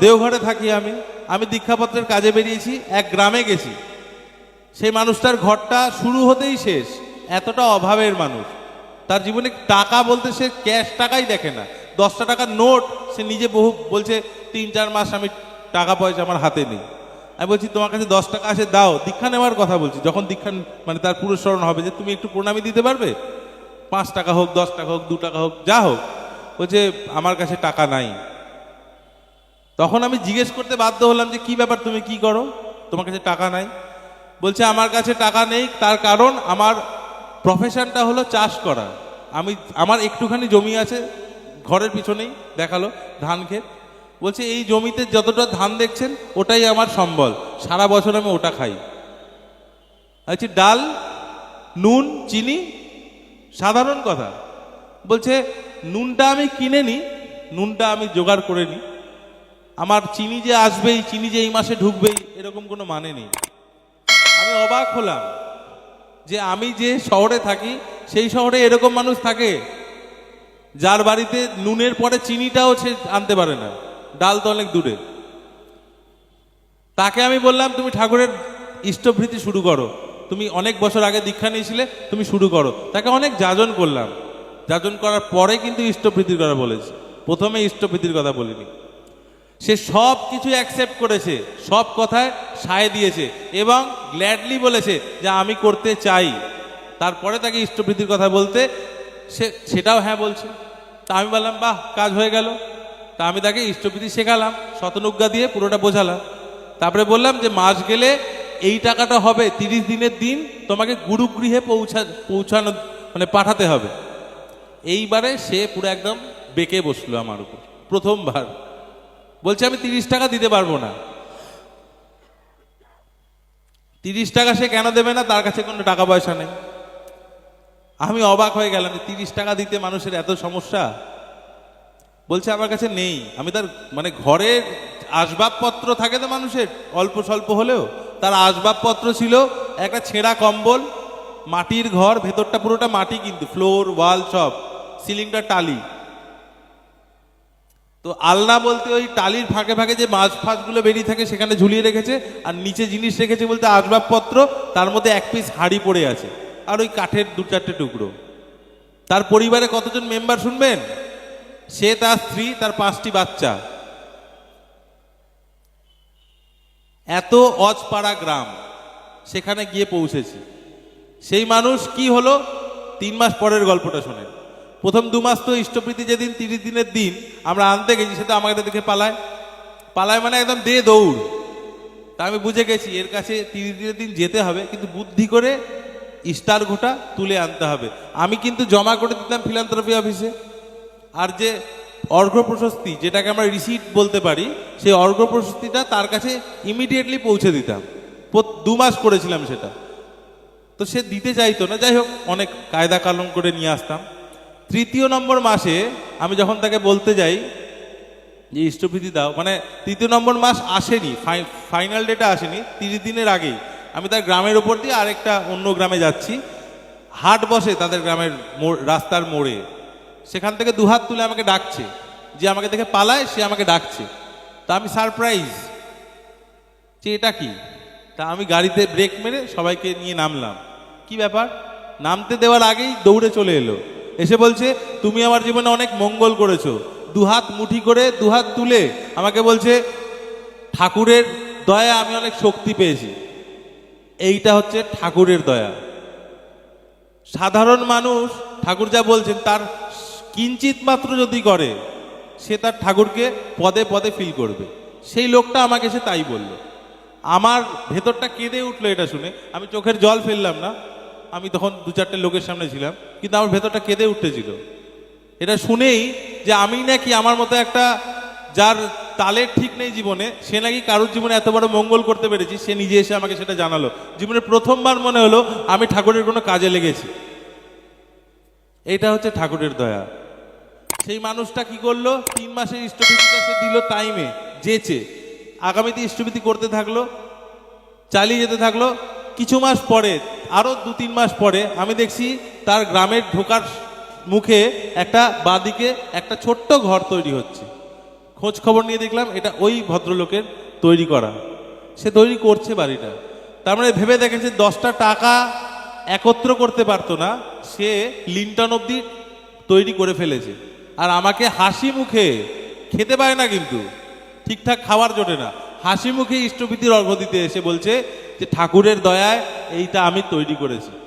দেওঘরে থাকি আমি। আমি দীক্ষাপত্রের কাজে বেরিয়েছি, এক গ্রামে গেছি। সেই মানুষটার ঘরটা শুরু হতেই শেষ, এতটা অভাবের মানুষ। তার জীবনে টাকা বলতে সে ক্যাশ টাকাই দেখে না। দশটা টাকার নোট সে নিজে বহু বলছে, তিন, চার মাস আমি টাকা পয়সা আমার হাতে নেই। আমি বলছি, তোমার কাছে দশ টাকা আসে দাও। দীক্ষা নেওয়ার কথা বলছি, যখন দীক্ষা মানে তার পুরস্মরণ হবে যে, তুমি একটু প্রণামী দিতে পারবে? পাঁচ টাকা হোক, দশ টাকা হোক, দু টাকা হোক, যা হোক। বলছে, আমার কাছে টাকা নাই। তখন আমি জিজ্ঞেস করতে বাধ্য হলাম যে, কি ব্যাপার তুমি কি করো? তোমার কাছে টাকা নাই? বলছে, আমার কাছে টাকা নেই, তার কারণ আমার প্রফেশনটা হলো চাষ করা। আমি, আমার একটুখানি জমি আছে, ঘরের পিছনেই দেখাল, ধান ক্ষেত। বলছে, এই জমিতে যতটা ধান দেখছেন, ওটাই আমার সম্বল। সারা বছর আমি ওটা খাই। আচ্ছা ডাল, নুন, চিনি, সাধারণ কথা। বলছে, নুনটা আমি কিনে নিই নুনটা আমি জোগাড় করে নিই আমার চিনি যে আসবেই, চিনি যে এই মাসে ঢুকবেই, এরকম কোনো মানে নেই। আমি অবাক হলাম যে আমি যে শহরে থাকি, সেই শহরে এরকম মানুষ থাকে যার বাড়িতে নুনের পরে চিনিটাও সে আনতে পারে না। ডাল তো অনেক দূরে। তাকে আমি বললাম, তুমি ঠাকুরের ইষ্টভৃতি শুরু করো। তুমি অনেক বছর আগে দীক্ষা নিয়েছিলে, তুমি শুরু করো। তাকে অনেক যাজন করলাম। যাজন করার পরে কিন্তু ইষ্টভৃতির কথা বলেছে। প্রথমে ইষ্টভৃতির কথা বলিনি। সে সব কিছু অ্যাকসেপ্ট করেছে, সব কথায় সায় দিয়েছে এবং গ্ল্যাডলি বলেছে যে আমি করতে চাই। তারপরে তাকে ইষ্টবৃদ্ধির কথা বলতে সে, সেটাও হ্যাঁ বলছে। তা আমি বললাম, বাহ, কাজ হয়ে গেল। তা আমি তাকে ইষ্টবৃদ্ধি শেখালাম, শতনুজ্ঞা দিয়ে পুরোটা বোঝালাম। তারপরে বললাম যে, মাস গেলে এই টাকাটা হবে, তিরিশ দিনের দিন তোমাকে গুরুগৃহে পৌঁছা, পৌঁছানো মানে পাঠাতে হবে। এইবারে সে পুরো একদম বেঁকে বসল আমার উপর, প্রথমবার। বলছে, আমি তিরিশ টাকা দিতে পারব না। তিরিশ টাকা সে কেন দেবে না? তার কাছে কোনো টাকা পয়সা নেই। আমি অবাক হয়ে গেলাম তিরিশ টাকা দিতে মানুষের এত সমস্যা। বলছে, আমার কাছে নেই। আমি তার মানে ঘরের আসবাবপত্র থাকে তো মানুষের, অল্প স্বল্প হলেও। তার আসবাবপত্র ছিল একটা ছেঁড়া কম্বল, মাটির ঘর, ভেতরটা পুরোটা মাটি কিন্তু, ফ্লোর, ওয়াল সব সিলিংটা টালি। তো আলনা বলতে ওই টালির ফাঁকে ফাঁকে যে মাছ ফাঁসগুলো বেরিয়ে থাকে সেখানে ঝুলিয়ে রেখেছে, আর নিচে জিনিস রেখেছে বলতে আসবাবপত্র, তার মধ্যে এক পিস হাড়ি পড়ে আছে, আর ওই কাঠের দু চারটে টুকরো। তার পরিবারে কতজন মেম্বার শুনবেন? সে, তার স্ত্রী, তার পাঁচটি বাচ্চা। এত অজপাড়া গ্রাম, সেখানে গিয়ে পৌঁছেছি। সেই মানুষ কি হলো? তিন মাস পরের গল্পটা শোনেন। প্রথম দু মাস তো ইষ্টপ্রীতি যেদিন, তিরিশ দিনের দিন, আমরা আনতে গেছি, সেটা আমাকে দেখে পালায়। পালায় মানে একদম দে দৌড়। তা আমি বুঝে গেছি, এর কাছে তিরিশ দিনের দিন যেতে হবে, কিন্তু বুদ্ধি করে স্টার ঘোটা তুলে আনতে হবে। আমি কিন্তু জমা করে দিতাম ফিলান্থ্রপি অফিসে আর যে অর্ঘ্য প্রশস্তি, যেটাকে আমরা রিসিট বলতে পারি, সেই অর্ঘ্য প্রশস্তিটা তার কাছে ইমিডিয়েটলি পৌঁছে দিতাম। দু মাস করেছিলাম সেটা। তো সে দিতে চাইতো না, যাই হোক, অনেক কায়দা কানুন করে নিয়ে আসতাম। তৃতীয় নম্বর মাসে আমি যখন তাকে বলতে যাই, যে ইষ্টভীতি দাও মানে তৃতীয় নম্বর মাস আসেনি ফাইনাল ডেটা আসেনি, তিরিশ দিনের আগেই, আমি তার গ্রামের ওপর দিয়ে আরেকটা অন্য গ্রামে যাচ্ছি। হাট বসে তাদের গ্রামের রাস্তার মোড়ে। সেখান থেকে দুহাত তুলে আমাকে ডাকছে, যে আমাকে দেখে পালায়, সে আমাকে ডাকছে। তা আমি সারপ্রাইজ যে এটা কি? তা আমি গাড়িতে ব্রেক মেরে সবাইকে নিয়ে নামলাম। কি ব্যাপার? নামতে দেওয়ার আগেই দৌড়ে চলে এলো। এসে বলছে, তুমি আমার জীবনে অনেক মঙ্গল করেছ। দুহাত মুঠি করে দুহাত তুলে আমাকে বলছে, ঠাকুরের দয়া আমি অনেক শক্তি পেয়েছি। এইটা হচ্ছে ঠাকুরের দয়া। সাধারণ মানুষ ঠাকুর যা বলছেন, তার কিঞ্চিত মাত্র যদি করে, সে তার ঠাকুরকে পদে পদে ফিল করবে। সেই লোকটা আমাকে সে তাই বলল। আমার ভেতরটা কেঁদে উঠল এটা শুনে। আমি চোখের জল ফেললাম না। আমি তখন দু চারটে লোকের সামনে ছিলাম, কিন্তু আমার ভেতরটা কেঁদে উঠতেছিল এটা শুনেই যে আমি নাকি আমার মতো একটা যার তালের ঠিক নেই জীবনে, সে নাকি কারোর জীবনে এত বড় মঙ্গল করতে পেরেছি, সে নিজে এসে আমাকে সেটা জানালো। জীবনে প্রথমবার মনে হলো আমি ঠাকুরের কোনো কাজে লেগেছি। এটা হচ্ছে ঠাকুরের দয়া। সেই মানুষটা কি করল? তিন মাসের ইষ্টভীতিটা সে দিল টাইমে যেচে। আগামীতে ইষ্টভীতি করতে থাকল, চালিয়ে যেতে থাকল কিছু মাস পরে আরও দু তিন মাস পরে, আমি দেখছি তার গ্রামের ঢোকার মুখে একটা বাদিকে একটা ছোট্ট ঘর তৈরি হচ্ছে। খোঁজ খবর নিয়ে দেখলাম এটা ওই ভদ্রলোকের তৈরি করা। সে তৈরি করছে বাড়িটা। তার মানে ভেবে দেখেছে দশটা টাকা একত্র করতে পারতো না, সে লিন্টন অবধি তৈরি করে ফেলেছে। আর আমাকে হাসি মুখে, খেতে পায় না কিন্তু, ঠিকঠাক খাবার জোটে না। হাসি মুখে ইষ্টভীতির অর্ঘ্য দিতে এসে বলছে যে ঠাকুরের দয়ায় এইটা আমি তৈরি করেছি।